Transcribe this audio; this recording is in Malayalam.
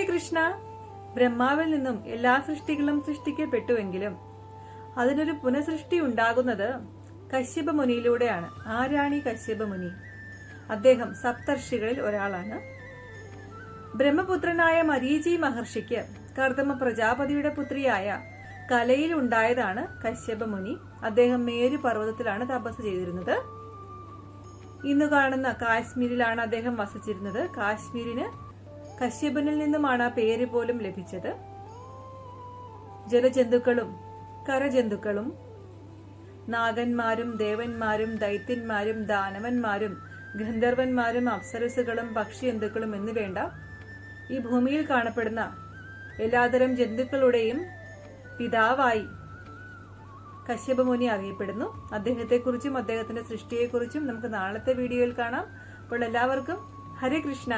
ഹരേ കൃഷ്ണ. ബ്രഹ്മാവിൽ നിന്നും എല്ലാ സൃഷ്ടികളും സൃഷ്ടിക്കപ്പെട്ടുവെങ്കിലും അതിനൊരു പുനഃസൃഷ്ടി ഉണ്ടാകുന്നത് കശ്യപ മുനിയിലൂടെയാണ് ആരാണ് കശ്യപ മുനി അദ്ദേഹം സപ്തർഷികളിൽ ഒരാളാണ്. ബ്രഹ്മപുത്രനായ മരീചി മഹർഷിക്ക് കർദമ പ്രജാപതിയുടെ പുത്രിയായ കലയിൽ ഉണ്ടായതാണ് കശ്യപ മുനി അദ്ദേഹം മേരു പർവതത്തിലാണ് തപസ് ചെയ്തിരുന്നത്. ഇന്ന് കാണുന്ന കാശ്മീരിലാണ് അദ്ദേഹം വസിച്ചിരുന്നത്. കാശ്മീരിന് കശ്യപനിൽ നിന്നുമാണ് ആ പേര് പോലും ലഭിച്ചത്. ജലജന്തുക്കളും കരജന്തുക്കളും നാഗന്മാരും ദേവന്മാരും ദൈത്യന്മാരും ദാനവന്മാരും ഗന്ധർവന്മാരും അപ്സരസുകളും പക്ഷിജന്തുക്കളും എന്ന് വേണ്ട ഈ ഭൂമിയിൽ കാണപ്പെടുന്ന എല്ലാതരം ജന്തുക്കളുടെയും പിതാവായി കശ്യപമുനി അറിയപ്പെടുന്നു. അദ്ദേഹത്തെക്കുറിച്ചും അദ്ദേഹത്തിന്റെ സൃഷ്ടിയെക്കുറിച്ചും നമുക്ക് നാളത്തെ വീഡിയോയിൽ കാണാം. അപ്പോൾ എല്ലാവർക്കും ഹരേ കൃഷ്ണ.